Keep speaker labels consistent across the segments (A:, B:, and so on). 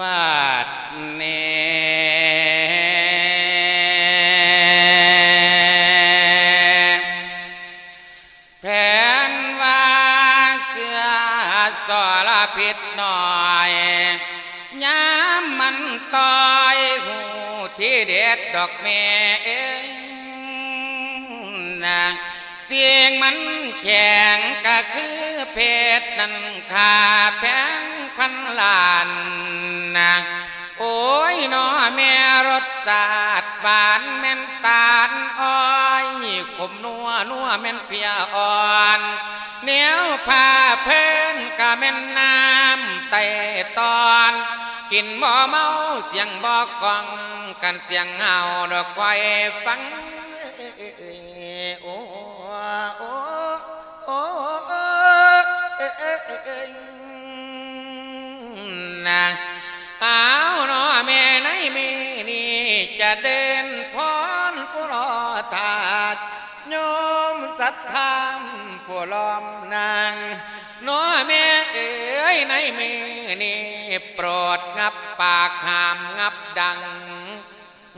A: บาดเนแผนว่าเสือสอลพิษหน่อยย้ำมันต่อยหูที่เด็ดดอกเมเอ้ยนะเสียงมันแข็งก็คือเพชรนันขาแพงพันล้าน นะโอ้ยนอแม่รสจาดบานแม่นตาลอ้อยขมนัวนัวแม่นเพียอ่อนเนียวผ้าเพิ่นกะแม่นน้ำไตตอนกินบ่เมาเสียงบอกกองกันเสียงเงาดอกไฟฟัง โยมศรัทธาผู้ล้อมนางนาะแม่เอ๋ยในมือนี่โปรดงับปากหามงับดัง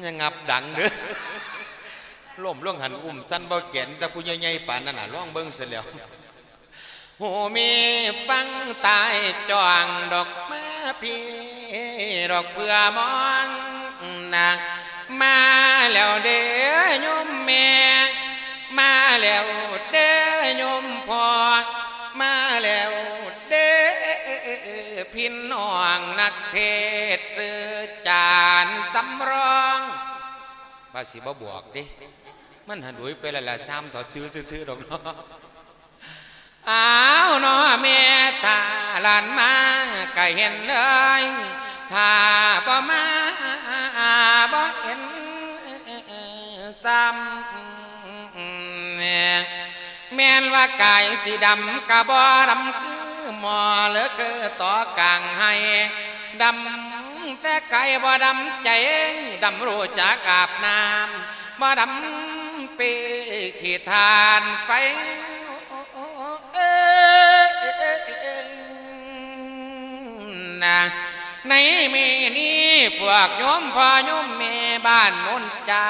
A: ยังงับดังเด้อล่มล่วงหันอุ้มสั้นเบ่เก็นแต่ผู้ใหญ่ๆป่านนั่นน่ะล่องเบิ่งเสียแล้วหูมีฟังตายจ้องดอกม้พี่ดอกเพื่อมองนางมาแล้วเด้อโยมแม่ กเทศน์จานสำรองภาษีบ่บวกดิมันหันดุยไปละละซ้ำถอซื้อซื้อๆดอกเนาะอ้าวเนาะแม่ตาลานมาก็เห็นเลยถ้าบ่มาบ่เห็นซ้ำแม่นว่ากายสีดำกะบ่ดำคือหมอเหลือคือต่อกลางให้ ดำ แต่ไก่บ่ดำใจดำรู้จักอาบน้ำบ่ดำปีขีทานไฟนะในมีนี้พวกโยมพ่อโยมแม่บ้านโนนจา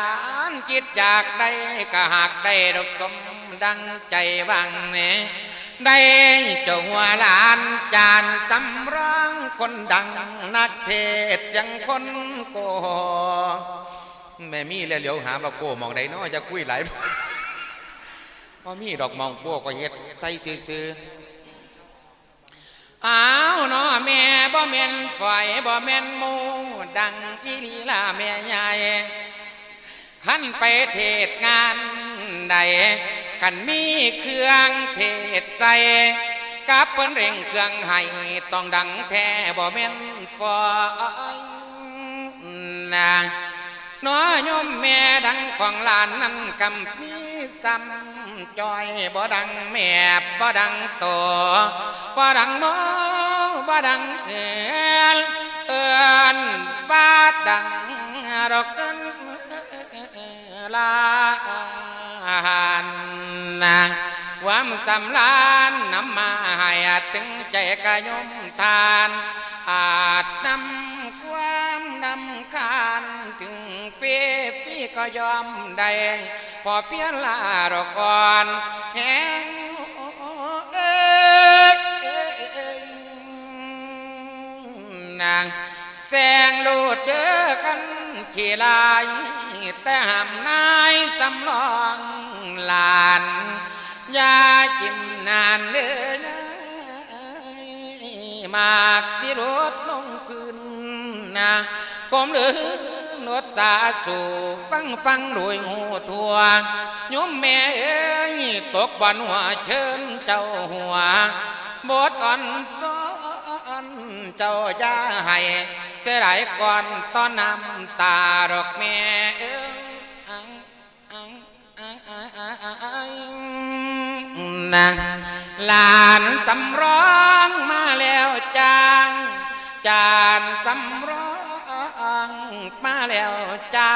A: นคิดอยากได้ก็หากได้ดอกสมดังใจบ้างเน ได้เจ้าหัวหลานจานจำร้องคนดังนักเทศยังคนโกแม่มีแล้วเหลียวหาว่าโกมองใดน้อจะคุยหลายพอมีดอกมองโก้ก็เฮ็ดใส่ซื่อๆอ้าวเนาะแม่บ่แม่นฝอยบ่แม่นมูดังอีลีลาแม่ใหญ่ขันไปเทศงานใด ขันมีเครื่องเทศใส่กับเพิ่นเร่งเครื่องให้ต้องดังแท้บ่แม่นฝอยนะน้อยมแม่ดังของหลานนั้นกำมีซ้ำจอยบ่ดังแม่บ่ดังโตบ่ดังโมบ่ดังเอือนเอือนบาดดังดอกกันลา มสำลานนำมาให้ตึงใจกะยมทาน อาจนำความนำคาญถึงเฟีฟีก็ยอมได้พอเพียนลาดกก่อนแหงเอ้ยนางแสงลูดเด้อกันขี่ลายแต่หำนายสำรองลาน อย่าจิ้มนานเด้อนะมากที่รถลงพื้นนะผมเลือนดสาสูฟังฟังโดยหูทัวโยมแม่เอ้ยตกบันหัวเชิญเจ้าหัวบทอ่อนซ้อนเจ้าอย่าให้เสียดายก่อนตอนน้ำตาดอกแม่เอ้ นางหลานสำร้องมาแล้วจางจานสำร้องมาแล้วจ้า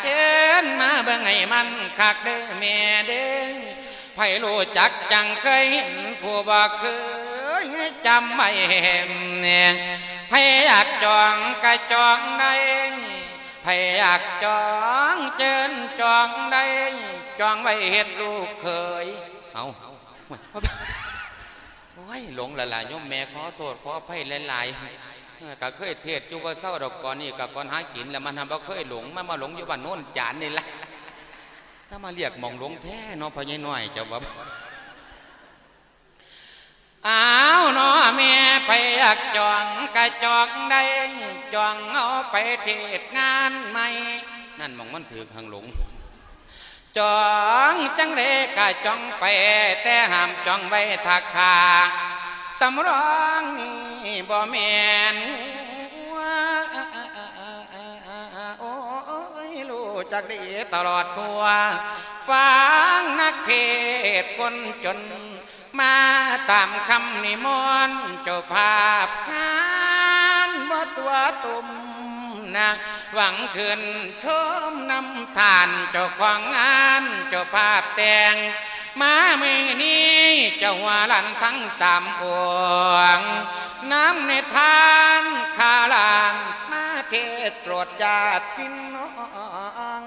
A: เชิญมาเบิ่งให้มันคักเด้อแม่เด้อไผรู้จักจังเคยเห็นผู้บ่เคยจำไม่เห็นเนี่ยไผอยากจองก็จองได้ไผอยากจองเจิญจองได้จองไว้เฮ็ดลูกเคยเอา โอ้ยหลงละลายโยมแม่ขอโทษขออภัยหลายๆก็เคยเทศอยู่ก็เศร้าดอกก่อนนี่ก็ก่อนหากินแล้วมันทำบ่เคยหลงมันมาหลงอยู่บ้านโน้นจานนี่ละถ้ามาเรียกมองหลงแท้เนาะพ่อใหญ่น้อยเจ้าบ่อ้าวน้อแม่ไปอยากจองกะจองได้จองเอาไปเทศงานใหม่นั่นมองมันถือข้างหลง จองจังเลกะจองไป แต่ห้ามจองไว้ทักคาสำรองบ่แม่นโอ้ยรู้จักดีตลอดตัวฟังนักเทศคนจน มาตามคำนิมนต์เจ้าภาพงานบ่ตัวตุ่ม นะหวังคืนชมนำทานเจ้าของงานเจ้าภาพแต่งมามือนี้เจ้าหัวลันทั้งสามพวง น้ำในทานคาลานมาเทศโปรดญาติพี่น้อง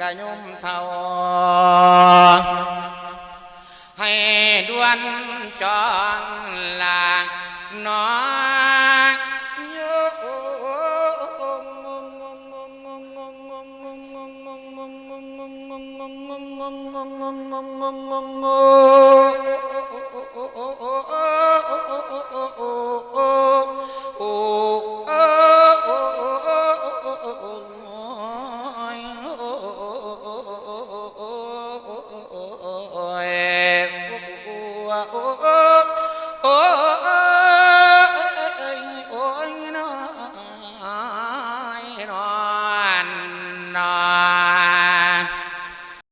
A: กะยมเท่าให้ดวนจอง โ